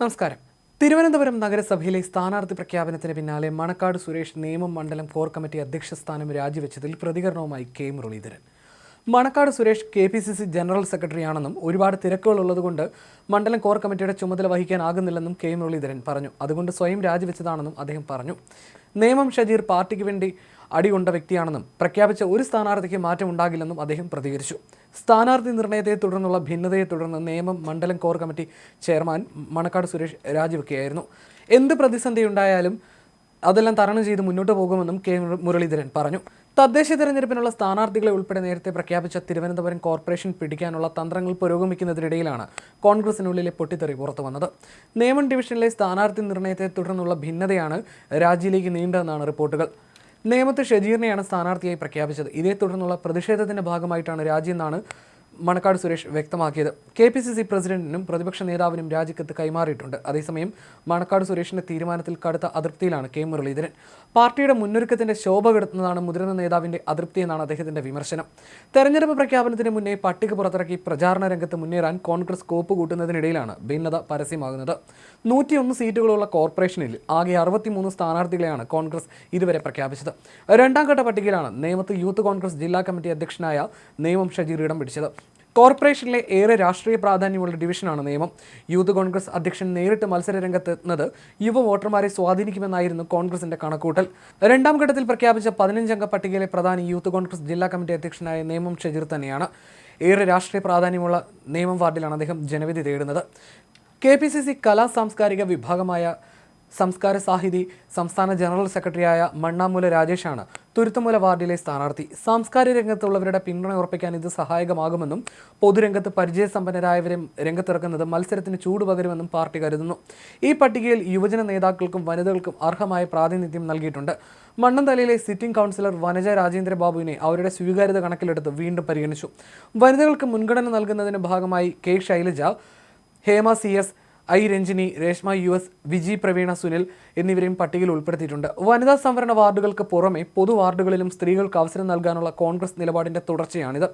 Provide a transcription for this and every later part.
നമസ്കാരം. തിരുവനന്തപുരം നഗരസഭയിലെ സ്ഥാനാർത്ഥി പ്രഖ്യാപനത്തിന് പിന്നാലെ മണക്കാട് സുരേഷ് നേമം മണ്ഡലം കോർ കമ്മിറ്റി അധ്യക്ഷ സ്ഥാനം രാജിവെച്ചതിൽ പ്രതികരണവുമായി K Muraleedharan. Manakkad Suresh K P C C general സെക്രട്ടറിയാണെന്നും ഒരുപാട് തിരക്കുകൾ ഉള്ളതുകൊണ്ട് മണ്ഡലം കോർ കമ്മിറ്റിയുടെ ചുമതല വഹിക്കാനാകുന്നില്ലെന്നും കെ മുരളീധരൻ പറഞ്ഞു. അതുകൊണ്ട് സ്വയം രാജിവെച്ചതാണെന്നും അദ്ദേഹം പറഞ്ഞു. നേമം ഷജീർ പാർട്ടിക്ക് വേണ്ടി അടികൊണ്ട വ്യക്തിയാണെന്നും പ്രഖ്യാപിച്ച ഒരു സ്ഥാനാർത്ഥിക്ക് മാറ്റം ഉണ്ടാകില്ലെന്നും അദ്ദേഹം പ്രതികരിച്ചു. സ്ഥാനാർത്ഥി നിർണയത്തെ തുടർന്നുള്ള ഭിന്നതയെ തുടർന്ന് നിയമം മണ്ഡലം core committee chairman Manakkad Suresh രാജിവെക്കുകയായിരുന്നു. എന്ത് പ്രതിസന്ധി ഉണ്ടായാലും അതെല്ലാം തരണം ചെയ്ത് മുന്നോട്ട് പോകുമെന്നും കെ മുരളീധരൻ പറഞ്ഞു. തദ്ദേശ തെരഞ്ഞെടുപ്പിനുള്ള സ്ഥാനാർത്ഥികളെ ഉൾപ്പെടെ നേരത്തെ പ്രഖ്യാപിച്ച തിരുവനന്തപുരം കോർപ്പറേഷൻ പിടിക്കാനുള്ള തന്ത്രങ്ങൾ പുരോഗമിക്കുന്നതിനിടയിലാണ് കോൺഗ്രസിനുള്ളിലെ പൊട്ടിത്തെറി പുറത്തു വന്നത് ഡിവിഷനിലെ സ്ഥാനാർത്ഥി നിർണയത്തെ തുടർന്നുള്ള ഭിന്നതയാണ് രാജ്യയിലേക്ക് നീണ്ടതെന്നാണ് റിപ്പോർട്ടുകൾ. നേമത്ത് ഷജീറിനെയാണ് സ്ഥാനാർത്ഥിയായി പ്രഖ്യാപിച്ചത്. ഇതേ തുടർന്നുള്ള പ്രതിഷേധത്തിന്റെ ഭാഗമായിട്ടാണ് രാജിയെന്നാണ് മണക്കാട് സുരേഷ് വ്യക്തമാക്കിയത്. കെ പി സി സി പ്രസിഡന്റിനും പ്രതിപക്ഷ നേതാവിനും രാജിക്കത്ത് കൈമാറിയിട്ടുണ്ട്. അതേസമയം മണക്കാട് സുരേഷിന്റെ തീരുമാനത്തിൽ കടുത്ത അതൃപ്തിയിലാണ് കെ മുരളീധരൻ. പാർട്ടിയുടെ മുന്നൊരുക്കത്തിന്റെ ശോഭ കെടുത്തുന്നതാണ് മുതിർന്ന നേതാവിന്റെ അതൃപ്തി എന്നാണ് അദ്ദേഹത്തിന്റെ വിമർശനം. തെരഞ്ഞെടുപ്പ് പ്രഖ്യാപനത്തിന് മുന്നേ പട്ടിക പുറത്തിറക്കി പ്രചാരണ രംഗത്ത് മുന്നേറാൻ കോൺഗ്രസ് കോപ്പ് കൂട്ടുന്നതിനിടയിലാണ് ഭിന്നത പരസ്യമാകുന്നത്. നൂറ്റിയൊന്ന് സീറ്റുകളുള്ള കോർപ്പറേഷനിൽ ആകെ അറുപത്തിമൂന്ന് സ്ഥാനാർത്ഥികളെയാണ് കോൺഗ്രസ് ഇതുവരെ പ്രഖ്യാപിച്ചത്. രണ്ടാം ഘട്ട പട്ടികയിലാണ് നേമത്ത് യൂത്ത് കോൺഗ്രസ് ജില്ലാ കമ്മിറ്റി അധ്യക്ഷനായ നേമം ഷജീർ ഇടം പിടിച്ചത്. കോർപ്പറേഷനിലെ ഏറെ രാഷ്ട്രീയ പ്രാധാന്യമുള്ള ഡിവിഷനാണ് നിയമം. യൂത്ത് കോൺഗ്രസ് അധ്യക്ഷൻ നേരിട്ട് മത്സര രംഗത്തെത്തുന്നത് യുവ വോട്ടർമാരെ സ്വാധീനിക്കുമെന്നായിരുന്നു കോൺഗ്രസിന്റെ കണക്കൂട്ടൽ രണ്ടാം ഘട്ടത്തിൽ പ്രഖ്യാപിച്ച പതിനഞ്ചംഗ പട്ടികയിലെ പ്രധാന യൂത്ത് കോൺഗ്രസ് ജില്ലാ കമ്മിറ്റി അധ്യക്ഷനായ നിയമം ഷെജിർ തന്നെയാണ്. ഏറെ രാഷ്ട്രീയ പ്രാധാന്യമുള്ള നിയമം വാർഡിലാണ് അദ്ദേഹം ജനവിധി തേടുന്നത്. കെ പി സി സി കലാ സാംസ്കാരിക വിഭാഗമായ സംസ്കാര സാഹിതി സംസ്ഥാന ജനറൽ സെക്രട്ടറിയായ മണ്ണാമൂല രാജേഷാണ് തുരുത്തുമൂല വാർഡിലെ സ്ഥാനാർത്ഥി. സാംസ്കാരിക രംഗത്തുള്ളവരുടെ പിന്തുണ ഉറപ്പിക്കാൻ ഇത് സഹായകമാകുമെന്നും പൊതുരംഗത്ത് പരിചയസമ്പന്നരായവരെ രംഗത്തിറക്കുന്നത് മത്സരത്തിന് ചൂടുപകരുമെന്നും പാർട്ടി കരുതുന്നു. ഈ പട്ടികയിൽ യുവജന നേതാക്കൾക്കും വനിതകൾക്കും അർഹമായ പ്രാതിനിധ്യം നൽകിയിട്ടുണ്ട്. മണ്ണന്തലയിലെ സിറ്റിംഗ് കൗൺസിലർ വനജ രാജേന്ദ്ര ബാബുവിനെ അവരുടെ സ്വീകാര്യത കണക്കിലെടുത്ത് വീണ്ടും പരിഗണിച്ചു. വനിതകൾക്ക് മുൻഗണന നൽകുന്നതിന്റെ ഭാഗമായി K Shailaja Hema C S I Ranjini Reshma U S Viji Praveena Sunil എന്നിവരെയും പട്ടികയിൽ ഉൾപ്പെടുത്തിയിട്ടുണ്ട്. വനിതാ സംവരണ വാർഡുകൾക്ക് പുറമെ പൊതു വാർഡുകളിലും സ്ത്രീകൾക്ക് അവസരം നൽകാനുള്ള കോൺഗ്രസ് നിലപാടിന്റെ തുടർച്ചയാണിത്.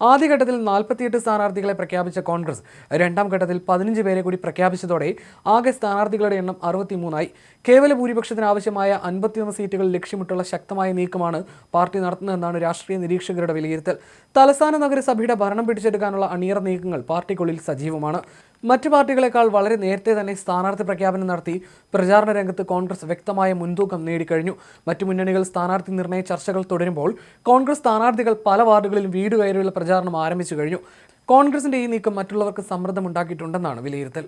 ആദ്യഘട്ടത്തിൽ നാൽപ്പത്തിയെട്ട് സ്ഥാനാർത്ഥികളെ പ്രഖ്യാപിച്ച കോൺഗ്രസ് രണ്ടാം ഘട്ടത്തിൽ പതിനഞ്ച് പേരെ കൂടി പ്രഖ്യാപിച്ചതോടെ ആകെ സ്ഥാനാർത്ഥികളുടെ എണ്ണം അറുപത്തിമൂന്നായി. കേവല ഭൂരിപക്ഷത്തിന് ആവശ്യമായ അൻപത്തിയൊന്ന് സീറ്റുകൾ ലക്ഷ്യമിട്ടുള്ള ശക്തമായ നീക്കമാണ് പാർട്ടി നടത്തുന്നതെന്നാണ് രാഷ്ട്രീയ നിരീക്ഷകരുടെ വിലയിരുത്തൽ. തലസ്ഥാന നഗരസഭയുടെ ഭരണം പിടിച്ചെടുക്കാനുള്ള അണിയറ നീക്കങ്ങൾ പാർട്ടിക്കുള്ളിൽ സജീവമാണ്. മറ്റ് പാർട്ടികളെക്കാൾ വളരെ നേരത്തെ തന്നെ സ്ഥാനാർത്ഥി പ്രഖ്യാപനം നടത്തി പ്രചാരണ രംഗത്ത് കോൺഗ്രസ് വ്യക്തമായ മുൻതൂക്കം നേടിക്കഴിഞ്ഞു. മറ്റു മുന്നണികൾ സ്ഥാനാർത്ഥി നിർണയ ചർച്ചകൾ തുടരുമ്പോൾ കോൺഗ്രസ് സ്ഥാനാർത്ഥികൾ പല വാർഡുകളിൽ വീട് കയറിയുള്ള പ്രചാരണം ആരംഭിച്ചു കഴിഞ്ഞു. കോൺഗ്രസിന്റെ ഈ നീക്കം മറ്റുള്ളവർക്ക് സമ്മർദ്ദമുണ്ടാക്കിയിട്ടുണ്ടെന്നാണ് വിലയിരുത്തൽ.